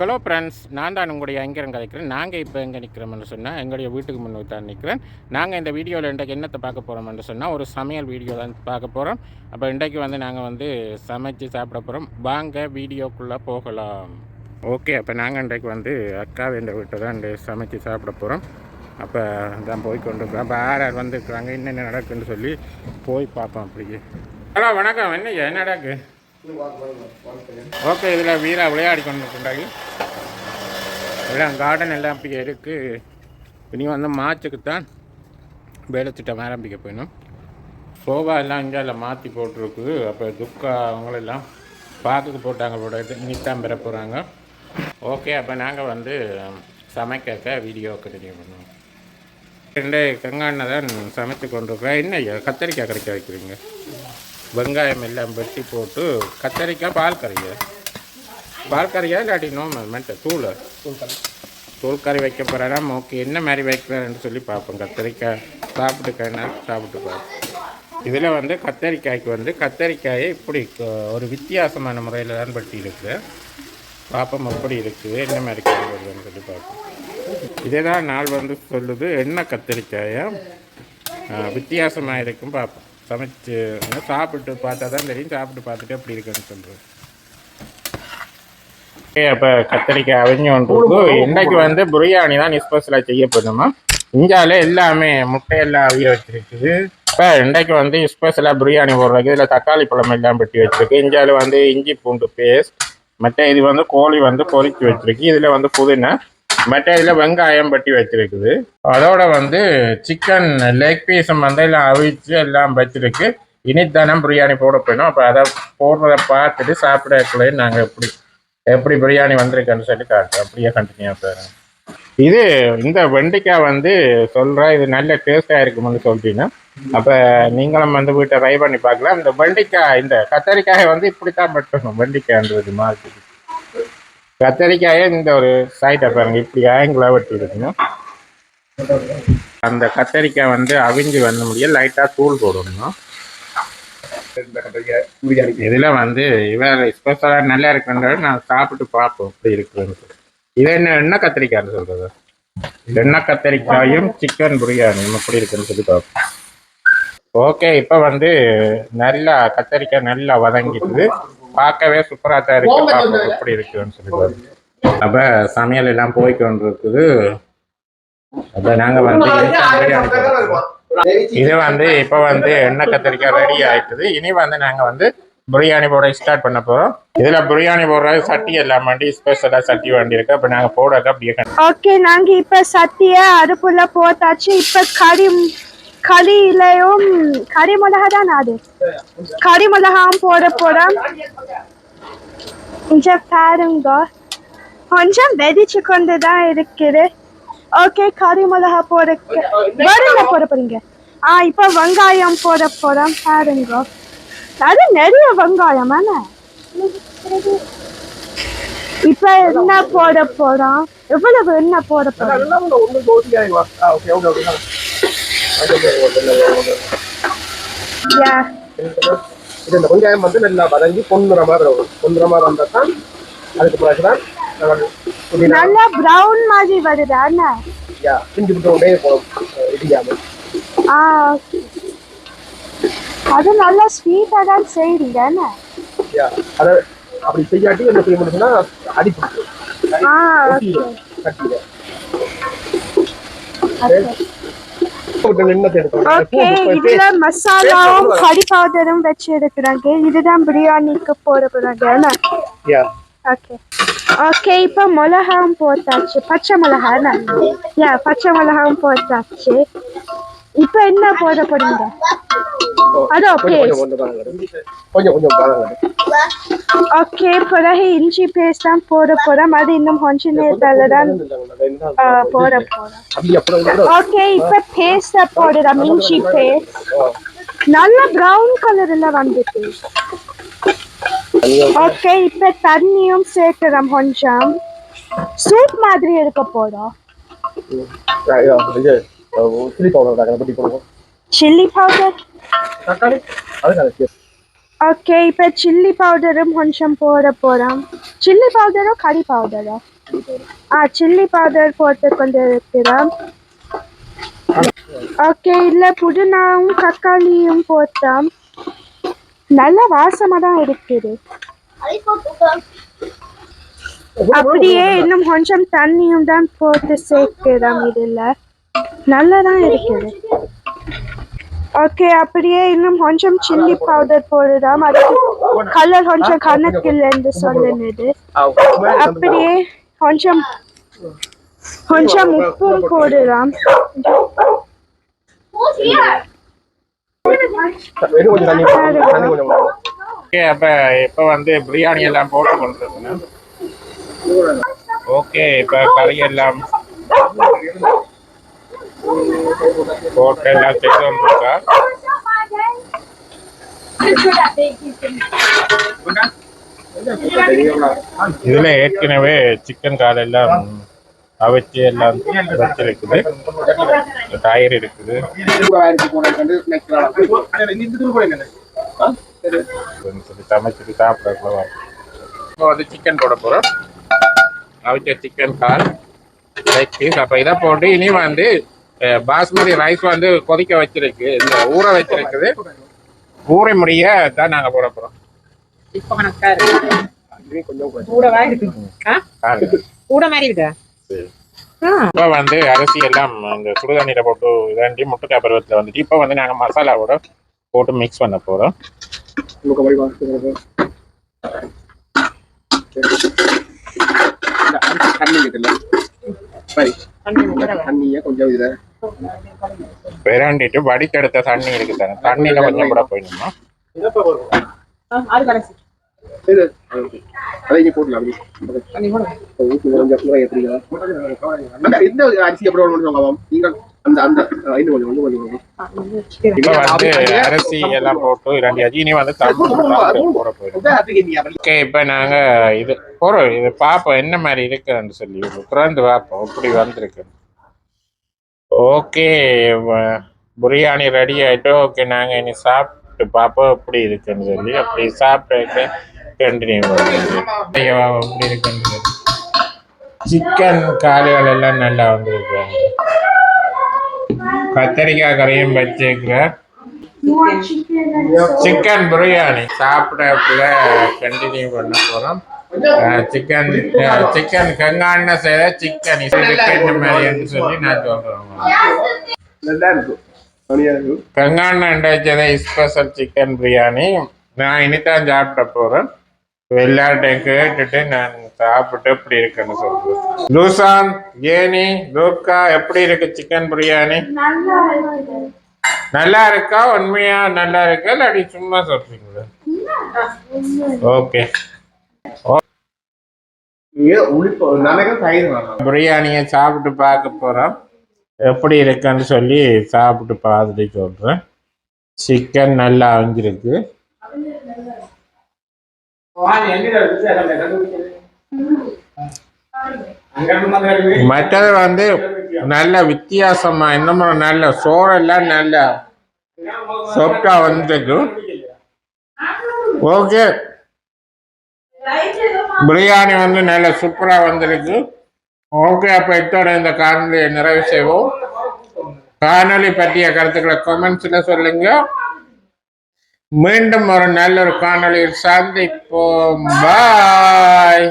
Hello friends நான் தான் உங்களுடைய அங்கிரம் கதைக்கிறேன். நாங்கள் இப்போ எங்கே நிற்கிறோம்னு சொன்னால் எங்களுடைய வீட்டுக்கு முன்னே தான் நிற்கிறேன் நாங்கள் இந்த வீடியோவில் இன்றைக்கு என்னத்தை பார்க்க போகிறோம்னு சொன்னால் ஒரு சமையல் வீடியோ தான் பார்க்க போகிறோம் அப்போ இன்றைக்கு வந்து நாங்கள் வந்து சமைச்சு சாப்பிட போகிறோம் வாங்க வீடியோக்குள்ளே போகலாம். ஓகே அப்போ நாங்கள் இன்றைக்கு வந்து அக்கா வேண்ட வீட்டை தான் சமைச்சு சாப்பிட போகிறோம் அப்போ தான் போய் கொண்டு இருக்கிறோம் அப்போ ஆர் ஆர் வந்துருக்குறாங்க என்னென்ன நடக்குன்னு சொல்லி போய் பார்ப்போம் அப்படியே. ஹலோ வணக்கம். என்ன என்ன நடக்கு? ஓகே இதில் வீரா விளையாடி கொண்டு எல்லாம் கார்டன் எல்லாம் அப்படி இருக்குது இனி வந்து மாற்றுக்கு தான் வேலை திட்டம் ஆரம்பிக்க போயிடும். சோபா எல்லாம் இங்கே அதில் மாற்றி போட்டிருக்கு. அப்போ துக்கா அவங்களெல்லாம் பார்க்குக்கு போட்டாங்க போட இனி பெற போகிறாங்க ஓகே அப்போ நாங்கள் வந்து சமைக்க வீடியோ கண்டினியூ பண்ணுவோம். ரெண்டு கங்காண்ணை தான் சமைச்சு கொண்டிருக்கிறேன் என்ன ஐயா கத்தரிக்காய் கறிக்க வைக்கிறீங்க? வெங்காயம் எல்லாம் வெட்டி போட்டு கத்தரிக்காய் பால் கறியை பால் கறியா இல்லாட்டி நோ மென்ட்ட தூள். தூள் கறி வைக்க போகிறேன்னா ஓகே என்ன மாதிரி வைக்கிறேன்னு சொல்லி பார்ப்போம். கத்தரிக்காய் சாப்பிட்டுக்கன்னா சாப்பிட்டு பார்ப்போம். இதில் வந்து கத்தரிக்காய்க்கு வந்து கத்தரிக்காயை இப்படி ஒரு வித்தியாசமான முறையில் தான் வெட்டி இருக்குது பார்ப்போம் எப்படி இருக்குது என்ன மாதிரி கறி வருதுன்னு சொல்லி பார்ப்போம். இதே தான் நாள் வந்து சொல்லுது என்ன கத்தரிக்காயை? வித்தியாசமாக இருக்கும் பார்ப்போம். சமைச்சு சாப்பிட்டு பார்த்தா தான் தெரியும். சாப்பிட்டு பார்த்துட்டு எப்படி இருக்குன்னு சொல்கிறேன் அப்போ கத்தரிக்காய் அவிஞ்சு வந்துருக்கு. இன்றைக்கு வந்து பிரியாணி தான் ஸ்பெஷலாக செய்யப்படுமா இந்தியாவில் எல்லாமே முட்டையெல்லாம் அவிய வச்சிருக்குது. இப்போ இன்றைக்கு வந்து ஸ்பெஷலாக பிரியாணி போடுறதுக்கு இதில் தக்காளி பழம் எல்லாம் வெட்டி வச்சிருக்கு. இந்தியாவில் வந்து இஞ்சி பூண்டு பேஸ்ட் மற்ற இது வந்து கோழி வந்து பொரிச்சு வச்சிருக்கு. இதில் வந்து புதினா மற்ற இதில் வெங்காயம் பட்டி வச்சிருக்குது. அதோட வந்து சிக்கன் லெக் பீஸும் வந்து எல்லாம் அவிச்சு எல்லாம் வச்சிருக்கு. இனித்தானம் பிரியாணி போட போயிடும். அப்போ அதை போடுறத பார்த்துட்டு சாப்பிடக்குள்ளே நாங்கள் எப்படி எப்படி பிரியாணி வந்திருக்குன்னு சொல்லி காட்டுறோம் அப்படியே கண்டினியூ போயிடும் இது இந்த வெண்டைக்காய் வந்து சொல்கிறேன் இது நல்ல டேஸ்டாக இருக்கும்னு சொல்லிட்டீங்கன்னா அப்போ நீங்களும் வந்து வீட்டை ட்ரை பண்ணி பார்க்கலாம். இந்த வெண்டைக்காய் இந்த கத்தரிக்காயை வந்து இப்படி தான் வெட்டணும். வெண்டைக்காய்ன்றது மார்க்கெட் கத்திரிக்காயே இந்த ஒரு சைட்டை பாருங்க இப்படி ஆங்கிளாக வெட்டி இருக்கணும் அந்த கத்தரிக்காய் வந்து அவிஞ்சு வந்த முடியும் லைட்டாக தூள் போடணும் இதில் வந்து இவர் ஸ்பெஷலாக நல்லா இருக்குன்றது நான் சாப்பிட்டு பார்ப்போம் இப்படி இருக்குன்னு இது என்ன என்ன கத்திரிக்காய்னு சொல்கிறது எண்ணெய் கத்திரிக்காயும் சிக்கன் பிரியாணியும் எப்படி இருக்குன்னு சொல்லி பார்ப்போம். ஓகே இப்போ வந்து நல்லா கத்தரிக்காய் நல்லா வதங்கிட்டு பார்க்கவே சூப்பராக தான் இருக்கு. எப்படி இருக்குன்னு சொல்லி பார்ப்போம் அப்போ சமையல் எல்லாம் போய் கொண்டு இருக்குது அப்போ நாங்கள் வந்து. இது வந்து இப்போ வந்து எண்ணெய் கத்திரிக்காய் ரெடி ஆயிட்டுது. இனி வந்து நாங்கள் வந்து பிரியாணி போட ஸ்டார்ட் பண்ண போகிறோம் இதில் பிரியாணி போடுறது சட்டி எல்லாம் வண்டி ஸ்பெஷலாக சட்டி வண்டி இருக்கு அப்போ நாங்கள் போடுறதுக்கு அப்படியே ஓகே நாங்க இப்ப சட்டிய அடுப்புல போட்டாச்சு. இப்ப கறி களியிலையும் கறி மிளகா தான் அது. கறி மிளகாவும் போட போறோம் கொஞ்சம் பாருங்க. கொஞ்சம் வெடிச்சு கொண்டு தான் இருக்குது. ஓகே கறி மிளகா போட வருங்க போட போறீங்க. ஆ இப்போ வெங்காயம் போட போறோம் பாருங்க. அது நிறைய வெங்காயம் இப்ப என்ன போட போறோம். எவ்வளவு என்ன போட போறோம்? இது இந்த வெங்காயம் வந்து நல்லா வதங்கி பொன்னுற மாதிரி வரும் பொன்னுற மாதிரி வந்தா தான் அதுக்கு பிறகுதான் நல்லா பிரவுன் மாதிரி வருது அண்ணா? யா பிஞ்சு விட்டு போகும் இடியாம ஆ. அது நல்லா ஸ்வீட்டா தான் செய்றீங்க என்ன யா அதை அப்படி செய்யாட்டி என்ன செய்ய முடியும்னா அடிப்பு ஆ ஓகே ஓகே இதுல மசாலாவும் கறி பவுடரும் வச்சு இருக்கிறாங்க இதுதான் பிரியாணிக்கு என்ன? யா ஓகே ஓகே இப்போ மிளகாவும் போட்டாச்சு. பச்சை மிளகா என்ன? யா பச்சை மிளகாவும் போட்டாச்சு. இப்போ என்ன போட போறீங்க? அதோ பேஸ்ட் கொஞ்சம் கொஞ்சம் ஓகே பிறகு இஞ்சி பேஸ்ட் தான் போட போறோம் அது இன்னும் கொஞ்ச நேரத்துல தான் போட போறோம் ஓகே இப்ப பேஸ்ட போடுறோம் இஞ்சி பேஸ்ட் நல்ல பிரவுன் கலர்ல வந்துட்டு ஓகே இப்ப தண்ணியும் சேர்க்கிறோம் கொஞ்சம் சூப் மாதிரி இருக்க போறோம் சில்லி பவுடர் தக்காளி? ஓகே இப்போ சில்லி பவுடரும் கொஞ்சம் போட போகிறோம் சில்லி பவுடரோ கறி பவுடரோ ஆ சில்லி பவுடர் போட்டு கொண்டு இருக்கிறோம் ஓகே இல்லை புதினாவும் தக்காளியும் போட்டோம். நல்ல வாசமாக தான் இருக்குது. அப்படியே இன்னும் கொஞ்சம் தண்ணியும் தான் போட்டு சேர்க்கிறோம் இதில். நல்லா தான் இருக்குது. ஓகே அப்படியே இன்னும் கொஞ்சம் சில்லி பவுடர் போடுறோம் அதுக்கு கலர் கொஞ்சம் கணக்கில் என்று சொல்லுனது. அப்படியே கொஞ்சம் கொஞ்சம் உப்பும் போடுறோம். ஓகே அப்போ இப்போ வந்து பிரியாணி எல்லாம் போட்டு கொண்டு ஓகே இப்போ கறி எல்லாம் போட்டு எல்லாம் செய்து இதுல ஏற்கனவே சிக்கன் கால் எல்லாம் அவிச்சு எல்லாம் வச்சிருக்குது. டயர் இருக்குது. சொல்லி சமைச்சிட்டு சாப்பிட இப்போ வந்து சிக்கன் போட போகிறோம் அவிச்ச சிக்கன் கால் லெக் பீஸ் அப்போ இதை போட்டு இனி வந்து பாஸ்மதி ரைஸ் வந்து கொதிக்க வச்சிருக்கு. இந்த ஊற வச்சிருக்குது. ஊறி முடிய தான் நாங்கள் போட போகிறோம் இப்ப கணக்கா இருக்கு. கூடவா இருக்கு? ஆ? கூட மாதிரி இருக்கா? ஆ. இப்போ வந்து அரிசி எல்லாம் இந்த சுடுதண்ணியில் போட்டு இதாண்டி முட்டைக்காய் பருவத்தில் வந்துட்டு இப்போ வந்து நாங்கள் மசாலாவோட போட்டு மிக்ஸ் பண்ண போகிறோம் தண்ணி இருக்குல்ல? சரி. தண்ணி ஊறவா? தண்ணியை கொஞ்சம் இதை விரண்டிட்டு வடிக்கெடுத்த தண்ணி இருக்கு தானே தண்ணியில் கொஞ்சம் கூட போயிடணுமா இந்த அரிசி எப்படி அந்த அந்த. இப்போ வந்து அரிசி எல்லாம் போட்டு இரண்டு வந்து அதுக்கு நீ அப்படி. ஓகே இப்போ நாங்கள் இது போகிறோம் இது பார்ப்போம் என்ன மாதிரி இருக்குன்னு சொல்லி. திறந்து பார்ப்போம் இப்படி வந்திருக்கு ஓகே பிரியாணி ரெடி ஆகிட்டு ஓகே நாங்கள் இனி சாப்பிட்டு பார்ப்போம் எப்படி இருக்குன்னு சொல்லி அப்படி சாப்பிட்டு கண்டினியூ பண்ணுறது எப்படி இருக்குன்னு சொல்லி. சிக்கன் காலைகள் எல்லாம் நல்லா வந்திருக்காங்க கத்தரிக்காய் கறியும் வச்சிருக்கிறேன். சிக்கன் பிரியாணி சாப்பிடக்குள்ள கண்டினியூ பண்ண போகிறோம் சிக்கன் சிக்கன் கங்கான செய்த சிக்கன் சிக்கன் மாதிரி சொல்லி நான் சொல்றேன். கங்கான வச்சதை ஸ்பெஷல் சிக்கன் பிரியாணி நான் இனித்தான் சாப்பிட போறேன். எல்லார்ட்டையும் கேட்டுட்டு நான் சாப்பிட்டு எப்படி இருக்குன்னு சொல்றேன். லூசான் ஏனி லூக்கா எப்படி இருக்கு சிக்கன் பிரியாணி நல்லா இருக்கா? உண்மையா? நல்லா இருக்கா? இல்லாட்டி சும்மா சொல்றீங்களா? ஓகே நீங்க உளிப்பு நினைக்கிற தயிர் வேணும். பிரியாணியை சாப்பிட்டு பார்க்க போறோம். எப்படி இருக்குன்னு சொல்லி சாப்பிட்டு பார்த்துட்டு சொல்றேன். சிக்கன் நல்லா அவிஞ்சிருக்கு மற்றது வந்து நல்ல வித்தியாசமா இன்னமும் நல்ல சோறெல்லாம் நல்ல சொப்டா வந்திருக்கு. ஓகே பிரியாணி வந்து நல்ல சூப்பராக வந்திருக்கு. ஓகே அப்போ இத்தோட இந்த காணொலியை நிறைவு செய்வோம். காணொலி பற்றிய கருத்துக்களை கமெண்ட்ஸில் சொல்லுங்க. மீண்டும் ஒரு நல்ல ஒரு காணொலியில் சந்திப்போம். பாய்